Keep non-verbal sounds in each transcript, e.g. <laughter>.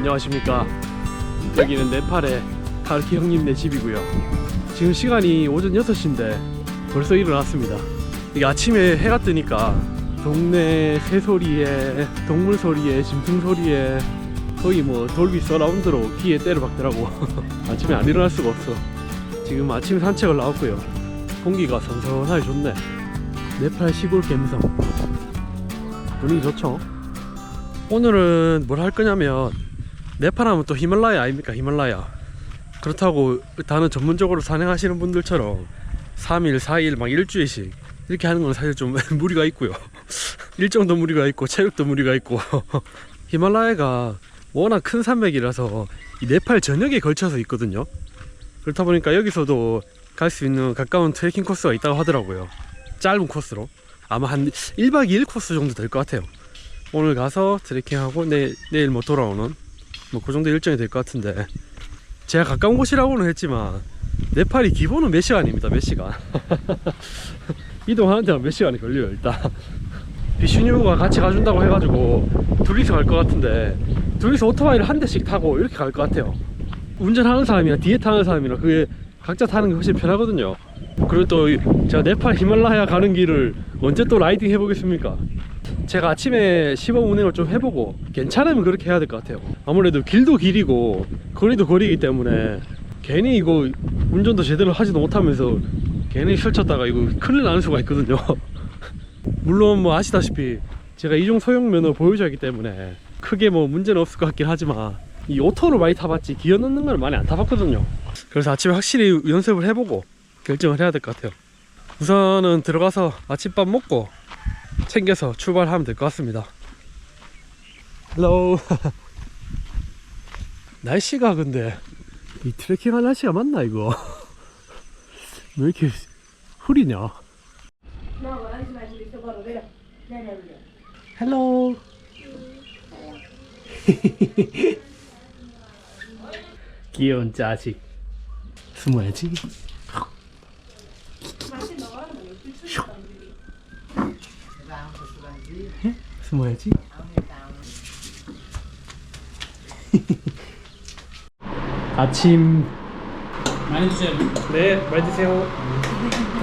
안녕하십니까. 여기는 네팔의 카르키 형님네 집이고요. 지금 시간이 오전 6시인데 벌써 일어났습니다. 이게 아침에 해가 뜨니까 동네 새소리에 동물 소리에 짐승 소리에 거의 뭐 돌비 서라운드로 귀에 때려 박더라고. <laughs> 아침에 안 일어날 수가 없어. 지금 아침 산책을 나왔고요. 공기가 선선하게 좋네. 네팔 시골 갬성. 분위기 좋죠? 오늘은 뭘 할 거냐면 네팔 하면 또 히말라야 아닙니까? 히말라야. 그렇다고 다른 전문적으로 산행하시는 분들처럼 3일 4일 막 일주일씩 이렇게 하는 건 사실 좀 <laughs> 무리가 있고요. <laughs> 일정도 무리가 있고 체력도 무리가 있고. <laughs> 히말라야가 워낙 큰 산맥이라서 이 네팔 전역에 걸쳐서 있거든요. 그렇다 보니까 여기서도 갈 수 있는 가까운 트레킹 코스가 있다고 하더라고요. 짧은 코스로. 아마 한 1박 2일 코스 정도 될 것 같아요. 오늘 가서 트레킹하고 내, 내일 뭐 돌아오는 뭐 그 정도 일정이 될 것 같은데. 제가 가까운 곳이라고는 했지만 네팔이 기본은 몇 시간입니다 몇 시간? <laughs> 이동하는 데만 몇 시간이 걸려요 일단. 비슈뉴가 같이 가준다고 해가지고 둘이서 갈 것 같은데 둘이서 오토바이를 한 대씩 타고 이렇게 갈 것 같아요. 운전하는 사람이랑 뒤에 타는 사람이랑 그게 각자 타는 게 훨씬 편하거든요. 그리고 또 이- 제가 네팔 히말라야 가는 길을 언제 또 라이딩 해보겠습니까 제가 아침에 시범 운행을 좀 해보고 괜찮으면 그렇게 해야 될 것 같아요. 아무래도 길도 길이고 거리도 거리이기 때문에 괜히 이거 운전도 제대로 하지도 못하면서 괜히 설쳤다가 이거 큰일 나는 수가 있거든요. <laughs> 물론 뭐 아시다시피 제가 이중 소형 면허 보유자이기 때문에 크게 뭐 문제는 없을 것 같긴 하지만 이 오토를 많이 타봤지 기어 넣는 걸 많이 안 타봤거든요. 그래서 아침에 확실히 연습을 해보고 결정을 해야 될 것 같아요. 우선은 들어가서 아침밥 먹고 챙겨서 출발하면 될 것 같습니다. 헬로 <laughs> 날씨가 근데 이 트레킹할 날씨가 맞나 이거? <laughs> 왜 이렇게 흐리냐? 헬로 <laughs> 귀여운 자식. 숨어야지 숨어야지 <laughs> 아침 많이 드세요. 네, 많이 드세요.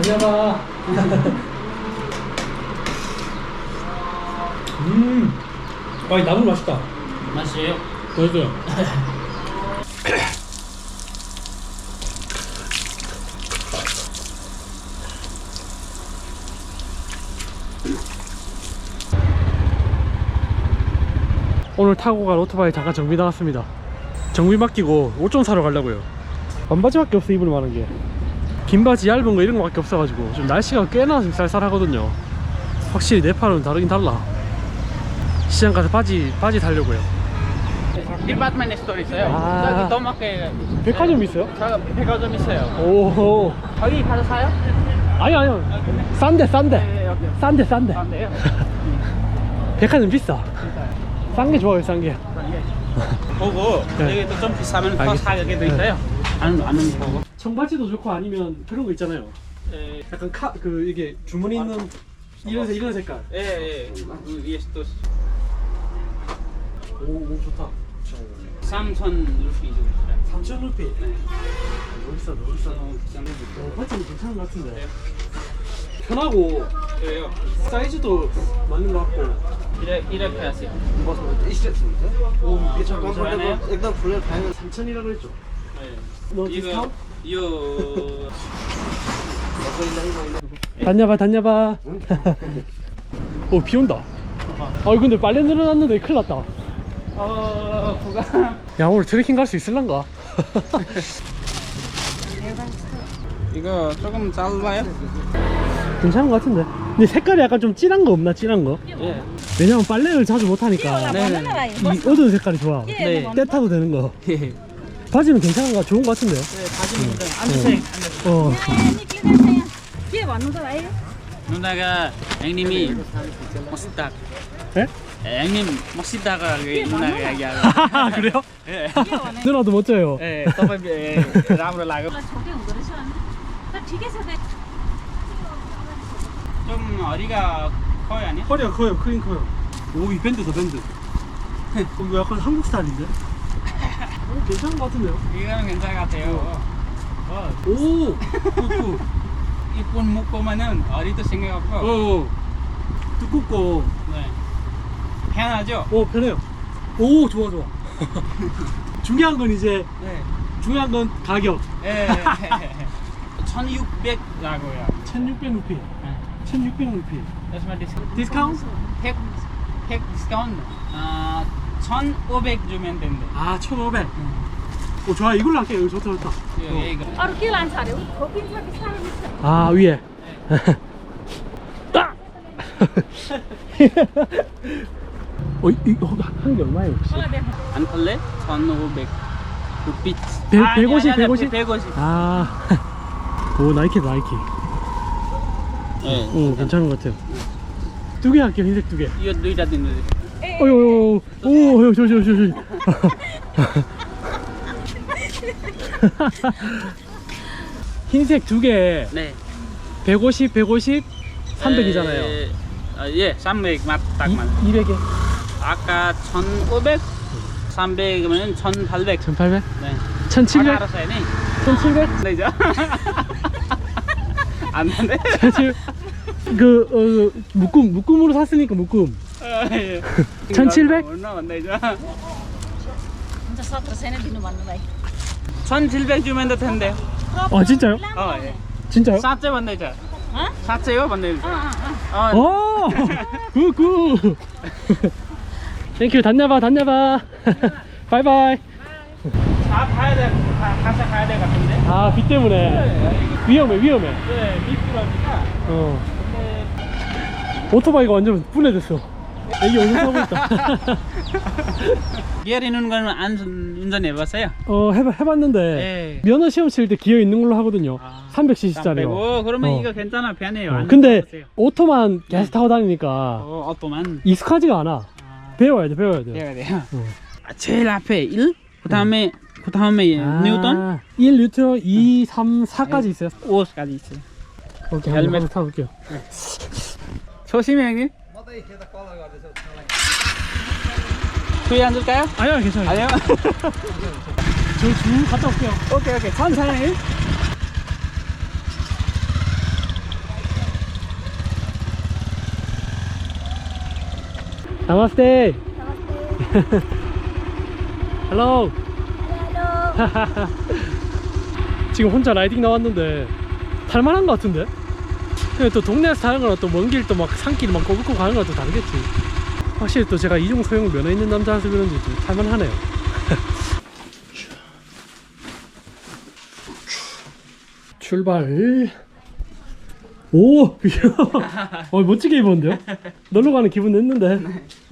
다녀봐. <laughs> 음, 아, 이 나물 맛있다. 맛이에요. 맛있어요. <laughs> 오늘 타고 갈 오토바이 잠깐 정비 나왔습니다. 정비 맡기고 옷 좀 사러 가려고요. 반바지밖에 없어 입을 만한 게. 긴 바지 얇은 거 이런 거 밖에 없어가지고 좀 날씨가 꽤나 좀 쌀쌀하거든요. 확실히 네팔은 다르긴 달라. 시장 가서 바지 바지 달려고요. 디파트먼트 스토어 있어요. 아. 저기 도마켓 백화점 있어요? 저 백화점 있어요. 오, 거기 가서 사요? 아니 아니요. 싼데 싼데. 네. 싼데 싼데. 안 돼요? <laughs> 백화점 비싸. 싼 게 좋아요, 싼 게. 보고 네. 여기 또좀 비싸면 더 알겠- 사게도 있어요. 안 아는 보고. 청바지도 좋고 아니면 그런 거 있잖아요. 예, 약간 카 그 이게 주머니 있는 이런 색- 이런 색깔. 예, 예. 그 위에 또 오, 오 좋다. 삼천 루피 정도. 3천 루피. 네. 너무 비싸, 너무 비싸. 어, 비싼 거. 어, 괜찮은 것 같은데. 편하고 그래요. 사이즈도 맞는 것 같고. 이렇게, 하세요. 뭐, 이시작입니다 오, 음, 이게 잠깐 걸려요. 일단 분량 다양한 3천이라고 그랬죠. 네. 뭐 이거 요. <laughs> 다녀봐, 다녀봐. 오, 비 온다. 아, 근데 빨래 늘어났는데 큰일 났다. 어, 야, 오늘 트레킹 갈 수 있을란가? <laughs> 이거 조금 짧아요? 괜찮은 것 같은데 근데 색깔이 약간 좀 진한 거 없나 진한 거? 예. 왜냐면 빨래를 자주 못하니까 이 어두운 색깔이 좋아 네. 때 타도 되는 거 바지는 괜찮은 거 좋은 거 같은데요? 바지는 일단 암색. 어 뒤에 맞는 사람 아니에요? 누나가 앵님이 멋있다. 예? 앵님 멋있다가 누나가 얘기하고. 그래요? 예. 누나도 멋져요 예. 더블 예. 라으로 나가. 저게 은거르션 나 뒤에서 내 좀 어리가 커요 아니야? 허리가 커요 크긴 커요 오 이 밴드다 밴드 어, 이거 약간 한국 스타일인데? <laughs> 어, 괜찮은 것 같은데요? 이거는 괜찮은 것 같아요. 어, 오! 꾹꾹. 이쁜 묶으면은 어디도 생겨갖고 어. 두껍고. 네. 편하죠? 오, 편해요. 오, 좋아, 좋아. <laughs> 중요한 건 이제, 네. 중요한 건 가격. 예. <laughs> 1600라고요. 1600 루피. 네. 1600 루피. 그래서 디스카운트. 디스카운트? 100, 100 디스카운트. 아, 1500 주면 된대. 아, 1500. 오, 좋아. 이걸로 할게요. 이거 좋다, 좋다. 예, 이거. 바로 길안 차려. 거긴 저기 사람 있어. 아, 위에. 아! <laughs> 어, 이, 이거 한개 얼마예요, 혹시? 어, 네. 안 탈래? 1500 루피. 백- 아, 150, 아니, 아니, 150? 150. 아. 오, 나이키, 나이키. 예. 오, 괜찮은 것 같아요. 두 개 할게요, 흰색 두 개. 이거 됐는데. 에, 어유, 오, 형, 저, 저, 저, 저. 흰색 두 개, 네. 150, 150, 300이잖아요. 에, 아, 예, 300 맞, 딱 맞. 200에 아까 1500, 300이면 1800. 1800, 네. 1700, 알아서 해네. 1700, 되죠? <laughs> 안 되네. 1700. 그, 어, 묶음, 묶음으로 샀으니까 묶음. 1700? 얼마 안 되죠? 혼자 사tra 세네 비누 맞는 거야. 1700 주면 될 텐데. 아, 진짜요? 어, 예. 진짜요? 사채 만들죠. 어? 사채요 만들죠. 어, 어, 어. 어, 오! 굿, 굿! 땡큐, 다녀봐, 다녀봐. 바이바이. 다 가야 돼. 다 가서 가야 될것 같은데. 아, 비 때문에. 위험해, 위험해. 네, 미끄러니까. 어. 오토바이가 완전 분해됐어. 애기 오줌 싸고 있다. <laughs> 기어 있는 거는 안 운전해 봤어요? 어, 해봐, 해봤는데. 네. 면허 시험 칠 때 기어 있는 걸로 하거든요. 아, 300cc짜리요. 오, 그러면 어. 이거 괜찮아, 편해요. 어, 안 근데 타보세요. 오토만 계속 타고 다니니까 어, 어떠만 익숙하지가 않아. 아, 배워야 돼, 배워야 돼. 돼야 돼요. 어. 아, 제일 앞에 1, 그 다음에 그 다음에 아, 뉴턴, 1 뉴턴, 2, 3, 4까지 있어요. 5까지 있어요. 오케이, 헬멧. 한번 타볼게요. 조심해 형님. 뒤에 앉을까요? 아니요, 괜찮아요. 아니요. <laughs> 저주 갔다 올게요. 오케이 오케이 천천히. 나마스테. 헬로. <laughs> 지금 혼자 라이딩 나왔는데 탈만한 것 같은데? 또 동네에서 타는 거랑 또 먼 길 또 막 산길 막 꼬불꼬 가는 거랑 또 다르겠지. 확실히 또 제가 이중 소형 면허 있는 남자라서 그런지 좀 탈만하네요. <laughs> 출발. 오, <laughs> 어, 멋지게 입었는데요? 놀러 가는 기분 냈는데.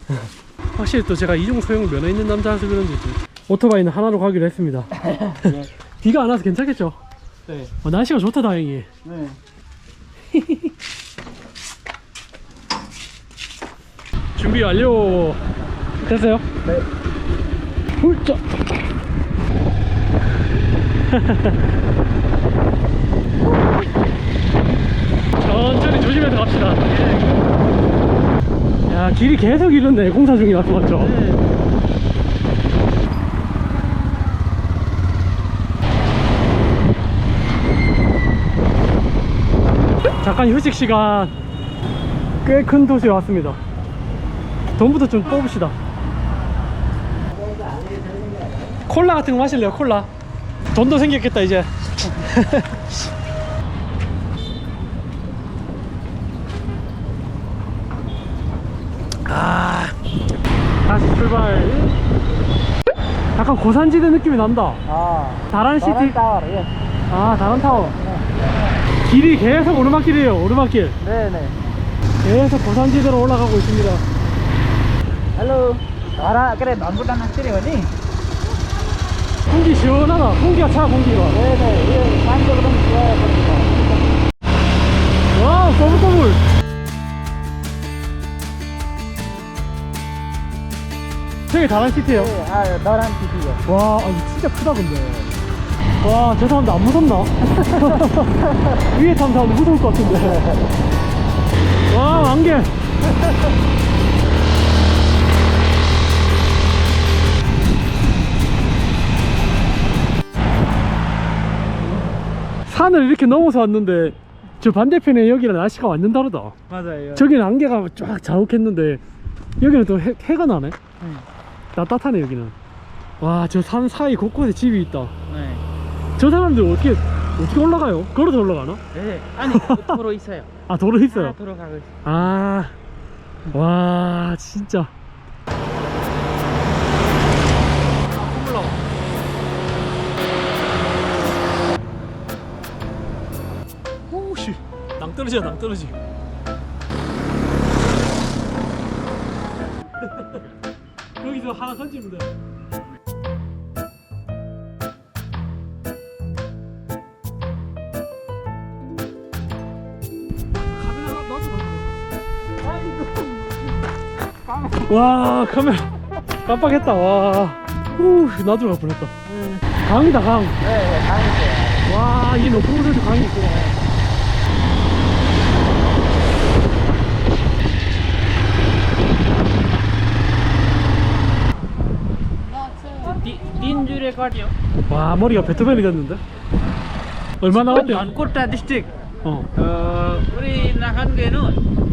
<laughs> 확실히 또 제가 이중 소형 면허 있는 남자라서 그런지 좀 오토바이는 하나로 가기로 했습니다. 비가 안 와서 괜찮겠죠? 네. 어, 날씨가 좋다 다행히. 네. <laughs> 준비 완료. 됐어요? 네. 훌쩍. <laughs> 천천히 조심해서 갑시다. 야, 길이 계속 이렇네. 공사 중이라서 맞죠? 잠깐 휴식 시간. 꽤 큰 도시에 왔습니다. 돈부터 좀 뽑읍시다. 콜라 같은 거 마실래요? 콜라. 돈도 생겼겠다 이제. <laughs> 아, 다시 출발. 약간 고산지대 느낌이 난다. 아. 다란 시티. 타워 예. 아, 다란 타워. 길이 계속 오르막길이에요. 오르막길. 네네. 계속 고산지대로 올라가고 있습니다. Halo. Ara 그래 남보다 낫지래 어디? 공기 시원하다. 공기가 차 공기가. 네네. 예. 산적으로 좋아요. 와, 꼬불꼬불. 저기 다란 시티에요. 아, 너랑 비비요. 와, 아, 진짜 크다 근데. 와, 저 사람도 안 무섭나? <laughs> 위에 탄 사람도 무서울 것 같은데. 와, 안개. 산을 이렇게 넘어서 왔는데 저 반대편에 여기랑 날씨가 완전 다르다 맞아요. 저기는 안개가 쫙 자욱했는데 여기는 또 해, 해가 나네 응. 따뜻하네 여기는 와 저 산 사이 곳곳에 집이 있다 네. 저 사람들 어떻게 어떻게 올라가요? 걸어서 올라가나? 네. 아니 <laughs> 도로 있어요. 아 도로 있어요. 아, 도로 가고 있어요. 아, 와, 진짜. 오씨, 낭떠러지야, 낭떠러지. <laughs> 여기서 하나 던지면 돼. 와 카메라 깜빡했다 와 후, 나도 갈 뻔했다 강이다 강 네, 강이세요. 와, 이 높은 곳에도 강이 있구나. Dinjure 와, 머리가 베트맨이 됐는데? 얼마 나왔대요? Ankur 어. 어. 우리 나간 게는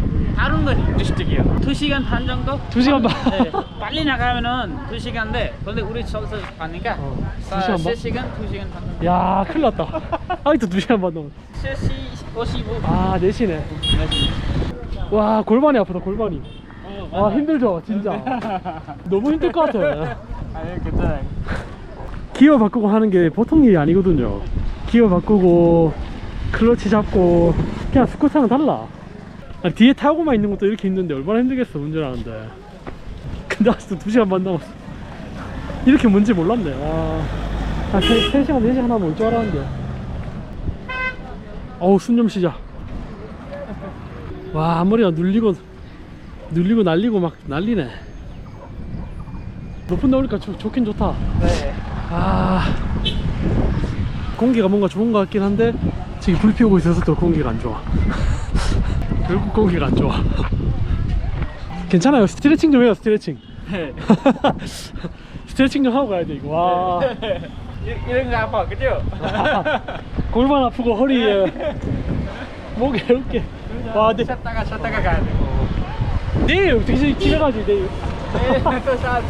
거 디스트릭이에요. 2시간 반 정도? 두 시간 반. 네, 빨리 나가면은 2시간인데 근데 우리 서서 가니까 어, 두 시간 반? 3시간, 2시간 반 정도. 야, 큰일 났다. <laughs> 아직도 두 시간 반 넘어. 3시 55분. 아, 4시네. 와, 골반이 아프다, 골반이. 아, 힘들죠, 진짜. <laughs> 너무 힘들 것 같아. 아니, 괜찮아요. <laughs> 기어 바꾸고 하는 게 보통 일이 아니거든요. 기어 바꾸고 클러치 잡고 그냥 스쿠터랑 달라. 아니, 뒤에 타고만 있는 것도 이렇게 힘든데 얼마나 힘들겠어 운전하는데. 근데 아직도 2시간 반 남았어. 이렇게 뭔지 몰랐네. 와. 한 3, 3시간, 4시간 하면 올 줄 알았는데. 어우, 숨 좀 쉬자. 와, 앞머리가 눌리고, 눌리고 날리고 막 난리네. 높은 데 오니까 좋, 좋긴 좋다. 네. 아 공기가 뭔가 좋은 것 같긴 한데 지금 불 피우고 있어서 또 공기가 안 좋아 <laughs> 결국 공기가 안 좋아 괜찮아요 스트레칭 좀 해요 스트레칭 네. <laughs> 스트레칭 좀 하고 가야 돼 이거 와 <laughs> 이- 이런 거 아파, 그죠? <laughs> 골반 아프고 허리에 목에 어깨 와 내, 쉬었다가 쉬었다가 가야 되고. 내일 어떻게 집에 가지 내일 네.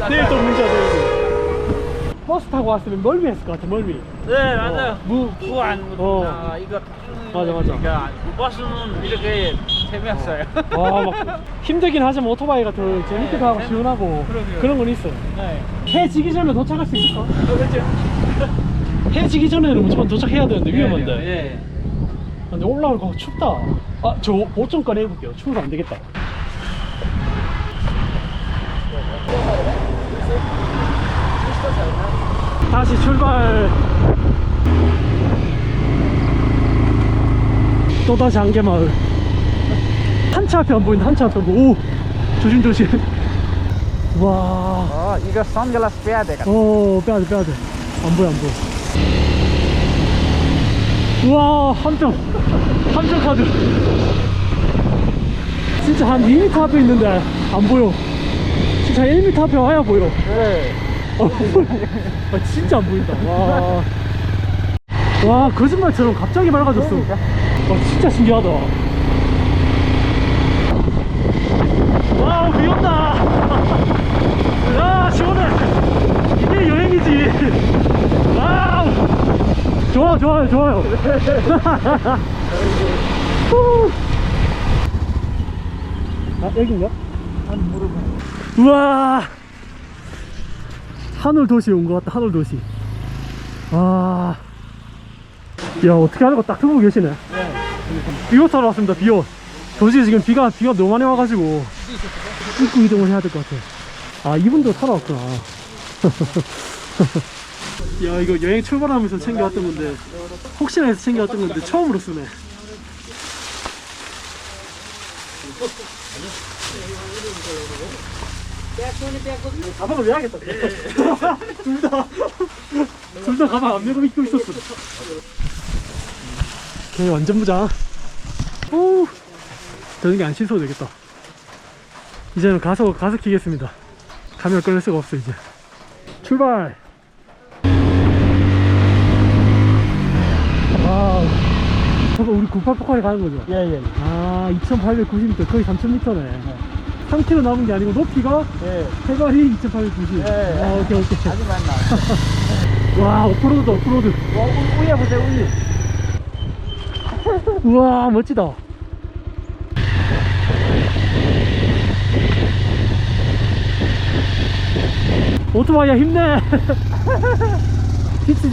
내일 또 문제야 내일 버스 타고 왔으면 멀미했을 것 같아 멀미 네, 맞아요. 무 무안 어. 아, 이거 맞아, 맞아. 그러니까 버스는 이렇게 재미없어요. 와 막 힘들긴 하지만 오토바이가 더 재밌기도 하고 시원하고 그러게요. 그런 건 있어 네. 해 지기 전에 도착할 수 있을까? 어, 그렇죠. 해 지기 전에는 무조건 도착해야 되는데 위험한데 예. 근데 올라올 거 춥다 아 저 옷 좀 꺼내볼게요 추워서 안 되겠다 다시 출발 또 다시 안개마을 한 차 앞에 안 보인다 한 차 앞에 안 보여. 오 조심조심. 와. 어, 이거 선글라스 빼야 돼. 어 빼야돼 빼야돼. 안 보여 안 보여. 우와 함정 함정 카드. 진짜 한 2m 앞에 있는데 안 보여. 진짜 1m 앞에 와야 보여. 네. 어, 아, 진짜 안 보인다. 와. 와 거짓말처럼 갑자기 맑아졌어. 와 진짜 신기하다 와우 비 온다 야 시원해 이게 여행이지 와우 좋아 좋아요 좋아요 후. 아 여긴가? 한 무릎. 우와 하늘 도시 온 것 같다 하늘 도시 와. 야 어떻게 하는 거딱 두고 계시네 네. 비옷 사러 왔습니다 비옷 도시 지금 비가 비가 너무 많이 와가지고 입구 이동을 해야 될 것 같아 아 이분도 사러 왔구나 <laughs> 야 이거 여행 출발하면서 챙겨왔던 건데 혹시나 해서 챙겨왔던 건데 처음으로 쓰네. 가방을 왜 하겠다. <laughs> 둘다. 둘 다 가방 안 메고 있었어. 오케이 완전 무장 오 저녁에 안 씻어도 되겠다. 이제는 가서 가서 키겠습니다. 카메라 꺼낼 수가 없어 이제. 출발 와우 저거 우리 98포카리 가는 거죠? 예, 예. 아 2890m 거의 3000m네 3km 남은 게 아니고 높이가 예. 해발이 2890 예. 아 오케이 오케이 아주 많나. <laughs> 와 오프로드다 오프로드 와, 우- 우야 보세요, 우유. 우와 멋지다 오토바이야 힘내 <laughs>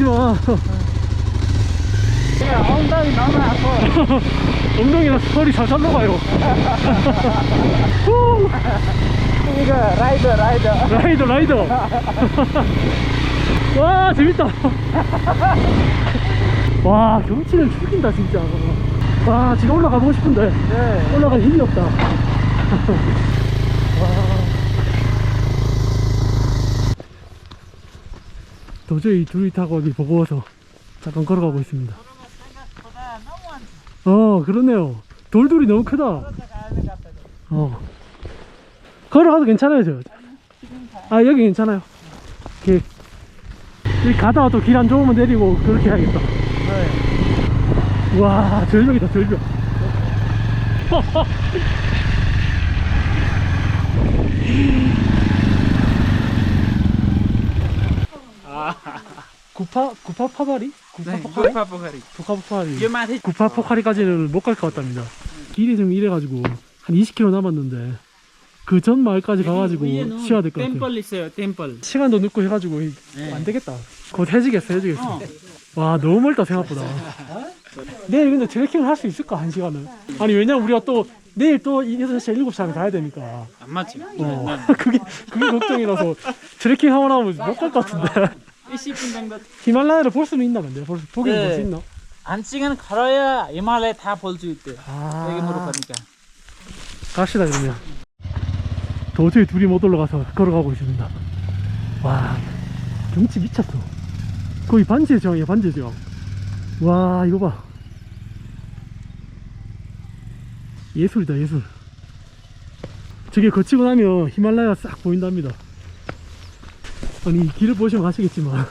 마 야, 엉덩이 너무 아파. 엉덩이랑 허리 잘 잡아가요. 후, 이거 라이더, 라이더. 라이더 라이더. <laughs> 와 재밌다. 와 경치는 죽인다 진짜. 와 지금 올라가보고 싶은데 네. 올라갈 힘이 없다. <laughs> 도저히 둘이 타고 어디 버거워서 잠깐 걸어가고 있습니다 어 그러네요. 돌돌이 너무 크다. 어. 걸어가도 괜찮아요 저. 아 여기 괜찮아요. 이렇게 가다가 또 길 안 좋으면 내리고 그렇게 해야겠다. 와 절벽이다 절벽. <laughs> 구파 구파 파바리 구파 네, 포카리 구파 포카리. 구파 포카리 요 맛이 구파 포카리까지는 못 갈 것 같답니다 길이 좀 이래가지고 한 20km 남았는데 그 전 마을까지 가가지고 쉬어야 될 것 같아요 템플 있어요, 템플. 시간도 늦고 해가지고 이- 네. 안 되겠다. 곧 해지겠어, 해지겠어. 어. 와, 너무 멀다, 생각보다. 내일 근데 트레킹을 할 수 있을까, 한 시간은? 아니, 왜냐면 우리가 또 내일 또 6시, 7시 하면 가야 되니까. 안 맞지? 어, <laughs> 그게, 그게 걱정이라서 트레킹 하고 나면 못 갈 것 같은데. 20분 정도. 히말라야를 볼 수는 있나, 근데? 볼, 수- 보긴 네. 볼수 있나? 한 시간 걸어야 히말라야 다 볼 수 있대. 아. 여기 가니까. 갑시다, 그러면. 도저히 둘이 못 올라가서 걸어가고 있습니다. 와, 경치 미쳤어. 거의 반지의 제왕이야, 반지의 제왕. 와, 이거 봐. 예술이다, 예술. 저게 거치고 나면 히말라야 싹 보인답니다. 아니, 이 길을 보시면 아시겠지만,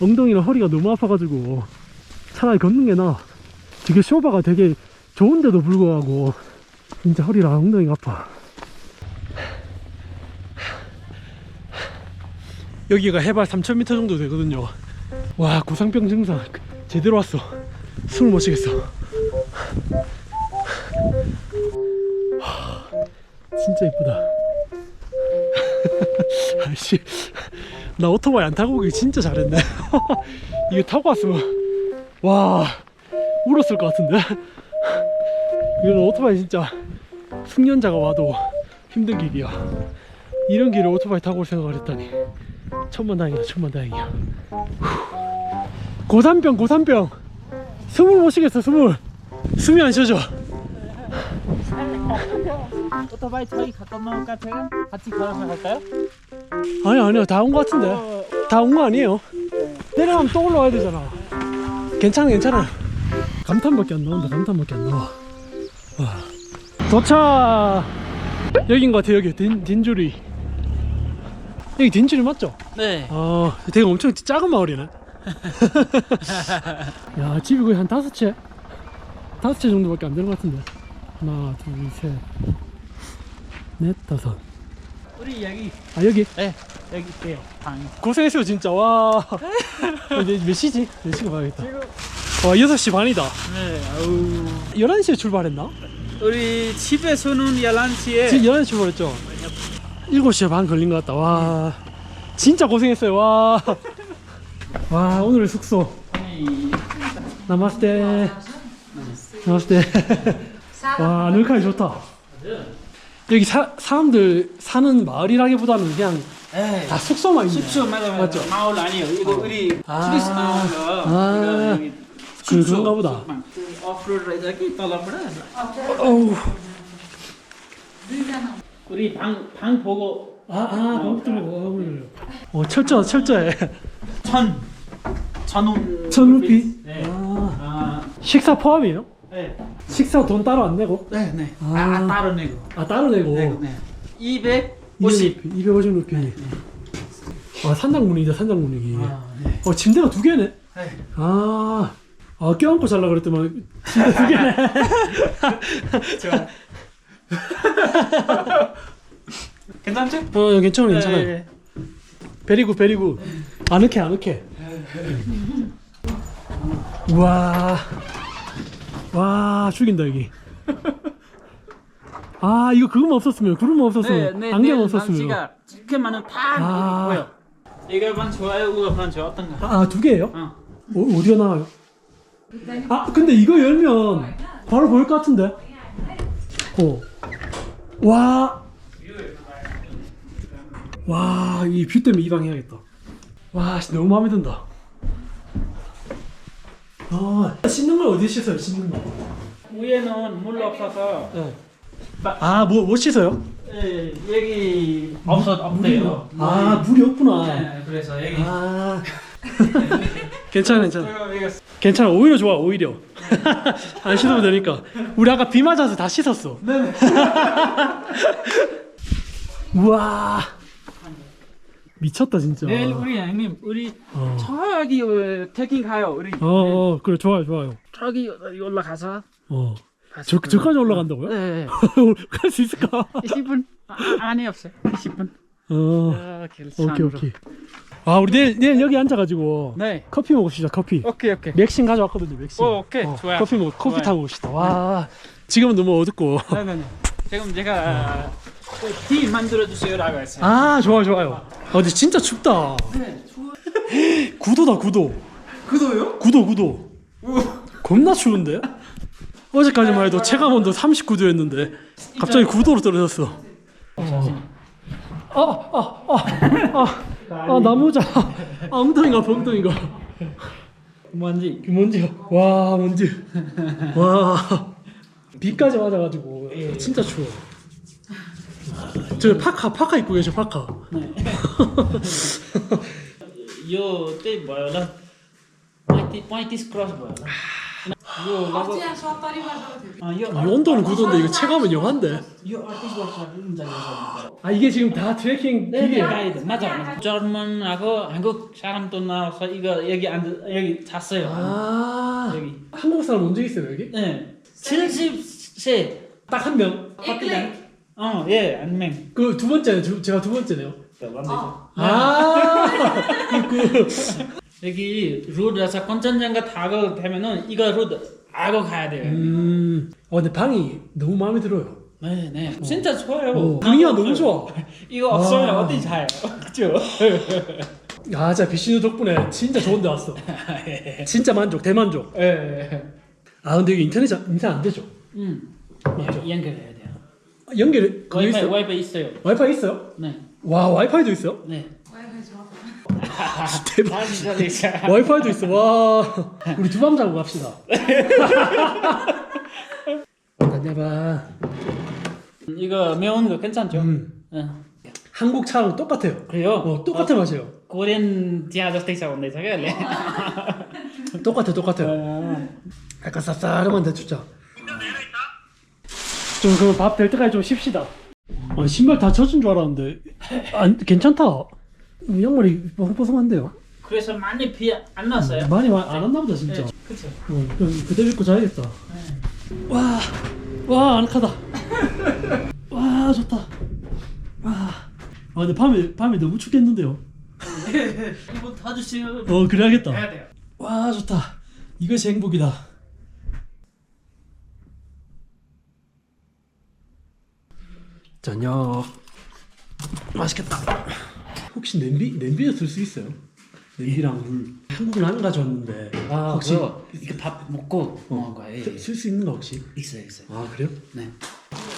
엉덩이랑 허리가 너무 아파가지고, 차라리 걷는 게 나아. 저게 쇼바가 되게 좋은데도 불구하고, 진짜 허리랑 엉덩이가 아파. 여기가 해발 3000m 정도 되거든요. 와, 고상병 증상 제대로 왔어. 숨을 못 쉬겠어. 하, 진짜 이쁘다. <laughs> 아이씨, 나 오토바이 안 타고 오기 진짜 잘했네. <laughs> 이거 타고 왔으면 와 울었을 것 같은데. <laughs> 이건 오토바이 진짜 숙련자가 와도 힘든 길이야. 이런 길을 오토바이 타고 올 생각을 했다니. 천만다행이다 천만다행이야 후. 고산병 고산병 숨을 못 쉬겠어 숨을 숨이 안 쉬어져 오토바이 저기 갖다 놓을까 제가? 같이 걸어서 갈까요? 아니 아니야 다온 거 같은데 다 온 거 아니에요 내려가면 또 올라와야 되잖아 괜찮아 괜찮아 감탄밖에 안 나온다 감탄밖에 안 나와 와. 도착 여긴 것 같아 여기 딘, 딘주리 여기 딘주리 맞죠? 네. 아, 되게 엄청 작은 마을이네. <laughs> 야, 집이 거의 한 다섯 채? 다섯 채 정도밖에 안 되는 것 같은데. 하나, 둘, 셋, 넷, 다섯. 우리 여기. 아, 여기. 네. 여기 있대요. 방. 고생했어요, 진짜. 와. <laughs> 이제 몇 시지? 몇 시가 봐야겠다. 와, 6시 반이다. 네. 아우. 11시에 출발했나? 우리 집에서는 11시에 지금 11시 출발했죠? 7시에 반 걸린 것 같다. 와. 진짜 고생했어요. 와. 와, 오늘의 숙소. 나마스테. 나마스테. 와, 르카이 좋다. 여기 사, 사람들 사는 마을이라기보다는 그냥 네. 다 숙소만 있네. 숙소 맞아 맞아. 맞죠? 마을 아니에요. 이거 우리 아. 투리스트 마을 거. 아. 이거 여기 그- 그런가 보다. 오프로드 여기 떨어버려. 어우. 우리 방 방 보고 아, 아, 방금 들고. 어, 철저, 철저해. 천 천운 천루피? 네. 아, 아, 식사 포함이에요? 네. 식사 돈 따로 안 내고? 네, 네. 아. 아, 따로 내고. 아, 따로 내고. 네, 네. 250. 250 루피. 아, 산장문이다, 산장문이기. 아, 네. 어, 침대가 두 개네? 네. 아, 아 껴안고 잘라 그랬더만 진짜 두 개네. <laughs> 괜찮죠? 어 괜찮아 괜찮아. 네, 네. 베리굿 베리굿. 아늑해 아늑해. 우와. 와 죽인다 여기. 아 이거 그거만 없었으면 구름만 없었으면 안경 내일 없었으면. 날씨가 이렇게 많은 다 아. 보여. 이거 반 좋아요, 이거 반 거? 아두 개예요? 어. 어, 어디가 나와요? 아 근데 이거 열면 바로 보일 것 같은데. 어. 와. 와, 이 뷰 때문에 이 방 해야겠다. 와, 씨, 너무 마음에 든다. 아, 씻는 걸 어디 씻어요? 씻는 거. 위에는 물 없어서 네. 아, 뭐, 뭐 씻어요? 예, 여기 없어 없대요. 아, 물이 없구나. 네, 그래서 여기 아. <laughs> 괜찮아, 괜찮아. 제가 괜찮아 오히려 좋아 오히려 안 씻어도 되니까 우리 아까 비 맞아서 다 씻었어 네. <laughs> 우와 미쳤다 진짜 내일 우리 형님 우리 어. 저기 어, 트레킹 가요. 우리 어, 어 그래 좋아요 좋아요 저기 올라가서 어 저, 그- 저까지 올라간다고요? 네. <laughs> 갈 수 있을까? 20분 아, 안에 없어요. 20분. 어 아, 길 오케이. 오케이 아 우리 내일, 내일 여기 앉아가지고 네. 커피 먹읍시다 커피 오케이 오케이. 맥심 가져왔거든요 맥심 오, 오케이, 좋아요. 커피 먹 커피 좋아요. 타고 옵시다 와 지금은 너무 어둡고 네네네. 지금 제가 그 티 만들어 주세요라고 했어요. 아 좋아요 좋아요. 아 근데 진짜 춥다. 네, 좋아. 구도다 구도. 그도요? 구도 구도. 겁나 추운데? 어제까지만 해도 체감 온도 39도였는데 갑자기 9도로 떨어졌어. 아아아아아 나무자. 아, 엉덩이가 엉덩이가. 뭔지. 먼지야 와 먼지. 와. 비까지 맞아가지고 예, 진짜 추워 저 파카 파카 입고 계셔 파카 यो त्यही भयो होला पैँतिस पैँतिस क्रस भयो होला यो लगभग अँ, यो 이 온도는 9도인데 이거 체감은 영한데 यो अडतिस वर्षको हुन्छ यो 아 이게 지금 다 트레킹 기계 गाइड 맞아 맞아 저먼하고 한국 사람도 나와서 이거 여기 앉아 여기 잤어요 아 여기 한국 사람 언제 있어요 여기? 네 70세 딱 한 명. 어 예 안맹 그 두 번째 두, 제가 두 번째네요. 어. 아, 그, 여기 로드에서 건천장가 타고 되면은 이거 로드 알고 가야 돼요 음, 어 근데 방이 너무 마음에 들어요. 네 네 진짜 좋아요 어, 분위기가 너무 좋아. <laughs> 이거 없어요 아. 어디 자요 <laughs> 그죠 <laughs> 아, 진짜 비시누 덕분에 진짜 좋은데 왔어. 진짜 만족, 대만족. 예. 아, 근데 여기 인터넷 자- 인터넷 안 되죠? 음. 연결해야 돼요. 연결 그거 와이파이 있어요? 와이파이 있어요. 와이파이 있어요? 네. 와 와이파이도 있어요? 네. 대박. <laughs> 와이파이도 있어. 와 <laughs> 우리 두밤 자고 갑시다. <laughs> 다녀봐. 이거 매운 거 괜찮죠? 음. 네. 한국 차랑 똑같아요. 그래요? 어, 똑같은 어, 맛이에요. 고된 지하 저스테이션 온데 저게 원래. 똑같아 똑같아. 어. 약간 쌉싸름한 대추차. 좀 그럼 밥될 때까지 좀 쉽시다. 아, 신발 다 젖은 줄 알았는데 안 괜찮다. 양말이 뽀송뽀송한데요. 그래서 많이 비 안 났어요. 많이 와- 안 왔나 보다 진짜. 네, 그쵸. 어, 그럼 그대로 입고 자야겠다. 네. 와, 와 아늑하다. 와 좋다. 와. 아 근데 밤에 밤에 너무 춥겠는데요. <laughs> 이거 다 주세요. 어 그래야겠다. 해야 돼요. 와 좋다. 이것이 행복이다. 저녁 맛있겠다. 혹시 냄비 냄비에 쓸 수 있어요? 냄비랑 예. 물. 한국은 안 가져왔는데 아, 혹시 이거 밥 먹고 어. 먹은 거야. 예, 예. 쓸 수 있는 거 혹시? 있어요, 있어요. 아 그래요? 네.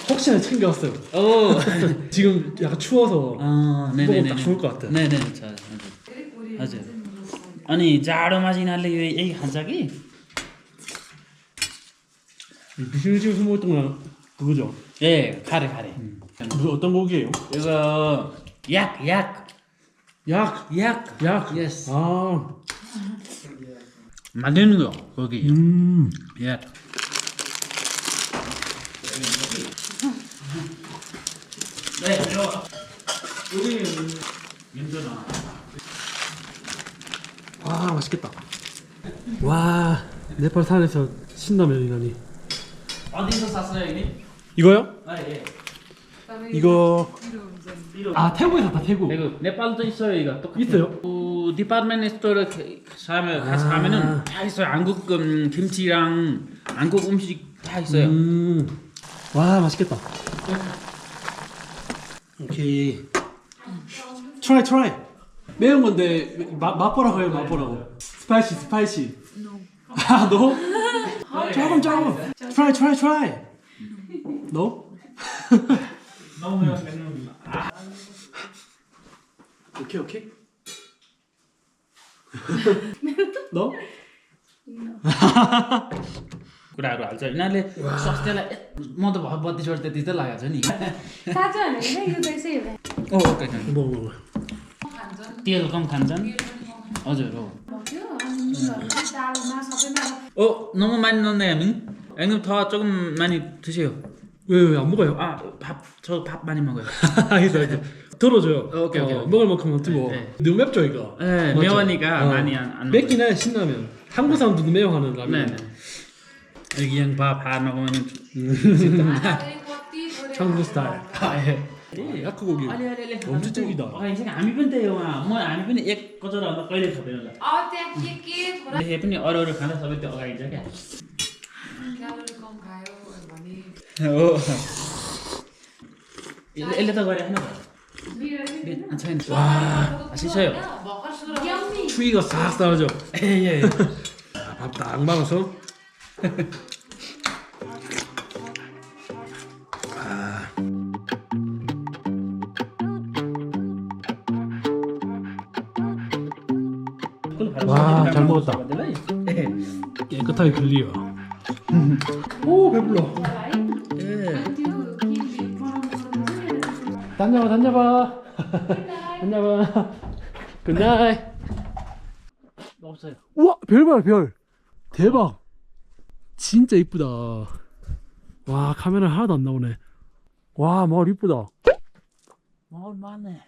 혹시나 챙겨왔어요. 오. 어. <laughs> 지금 약간 추워서 아, 먹으면 딱 좋을 것 같아. 네네, 자, 맞아요 아니 자로 마신 할래 이한 자기? 미술지에서 먹었던 거랑 그거죠. 예, 카레 카레. 뭐 어떤 곡이에요? 이거 약, 약, 약. 약. 약. Yes. 아. 만드는 거 거기. 음. 약. 네, 저 우리 윤전아. 와 맛있겠다. 와 네팔 산에서 신라면이라니. 어디서 샀어요 이니? 이거요? 아 예. 이거 아 태국에 샀다 태국. 그리고 네팔도 있어요 이거 똑같아요. 있어요? 그 디파트먼트 스토어 사면 가서 아. 가면은 다 있어요. 한국 음, 김치랑 한국 음식 다 있어요. 음. 와 맛있겠다. 오케이. 트라이 트라이. 매운 건데 마, 맛보라고 해요 맛보라고. 스파이시 스파이시. 아 너? 조금 조금. 트라이 트라이 트라이. No? no me vas a Okay, okay. <laughs> no? कुराहरू हाल्छ। यिनीहरूले स्वास्थ्यलाई म त भयो बत्तिस वर्ष त्यति चाहिँ लागेको छ नि। तेल कम खान्छन्? हजुर हो। ओ नमो मानि नै हामी। एकदम थचोको मानि थुस्यो 왜안 먹어요? 아 밥 저 밥 많이 먹어요. <laughs> 알겠어 알겠어. 들어줘요. 어, 오케이, 오케이, 오케이. 먹을 만큼 먹고. 뭐. 네. 네. 너무 맵죠 이거. 네 맞죠? 매워니까 어. 많이 안, 안 먹어요. 맵긴 해 신라면. 한국 사람도 매워하는 라면. 네네. 여기 그냥 밥안 먹으면 한국 <laughs> 스타일. 아 예. 음, 예, 약국고기 아니 아니 아니. 엄지척이다. 아 이제 안 입은데요. 아, 뭐안 입은데 예 거절아 너 빨리 가봐요. 아 대학기 돌아. 해프니 어려를 가는 사람한테 어가 이제. 겨울 건가요? हो यसले यसले त गरेको बिरामी छैन छैन 와 아시죠? भर्खर सुरु यम्मी 추위가 싹 사라져. 예예 밥 딱 말아서. 와, 잘 먹었다. 깨끗하게 클리어. 오 배불러. 다녀봐 다녀봐. 다녀봐. 굿나잇. 없어요 우와 별봐요 별. 대박. 진짜 이쁘다. 와 카메라 하나도 안 나오네. 와 마을 이쁘다. 뭘 많네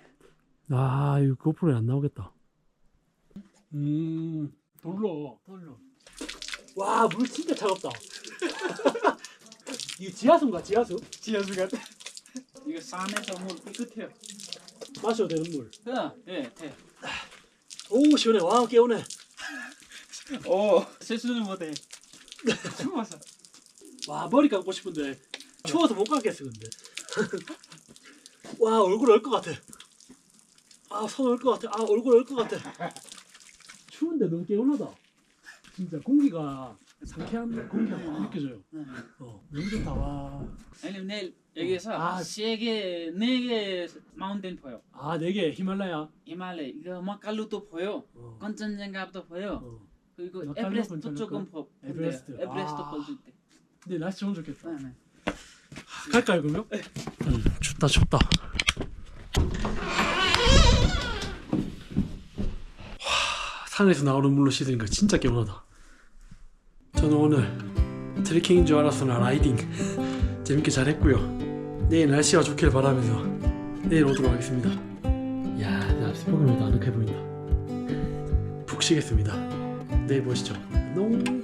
아 이거 고프로에 안 나오겠다. 음 돌로. 돌로 와 물 진짜 차갑다. <laughs> 이거 지하수인가 지하수? 지하수 같아 이거 산에서 물 깨끗해요 마셔도 되는 물. 예 예. 오 시원해. 와 깨우네. <laughs> 오 세수는 못해 <laughs> 추워서 와 머리 감고 싶은데 추워서 못 감겠어 근데. <laughs> 와 얼굴 얼 것 같아. 아손 얼 것 같아. 아 얼굴 얼 것 같아. 추운데 너무 개운하다. 진짜 공기가 상쾌한 공기가 확 느껴져요. 어 너무 좋다 와. 아니 내일 여기서 아. 세개 네개 마운틴 보여 아 네개 히말라야. 히말라야 이거 마칼루도 보여 어. 건전장갑도 보여 어. 그리고 마칼루, 에베레스트도 건전장갑? 조금 보 에베레스트. 에베레스트 아. 볼수 있대 근데 날씨 좀 좋겠다. 네, 네. 갈까요 그러면? 응 춥다 춥다. 와 산에서 나오는 물로 씻으니까 진짜 개운하다. 저는 오늘 트레킹인 줄 알았으나 라이딩 <laughs> 재밌게 잘했고요. 내일 날씨가 좋길 바라면서 내일 오도록 하겠습니다. 야, 나 스포그램도 아늑해 보인다. <laughs> 푹 쉬겠습니다. 내일 보시죠. 안녕.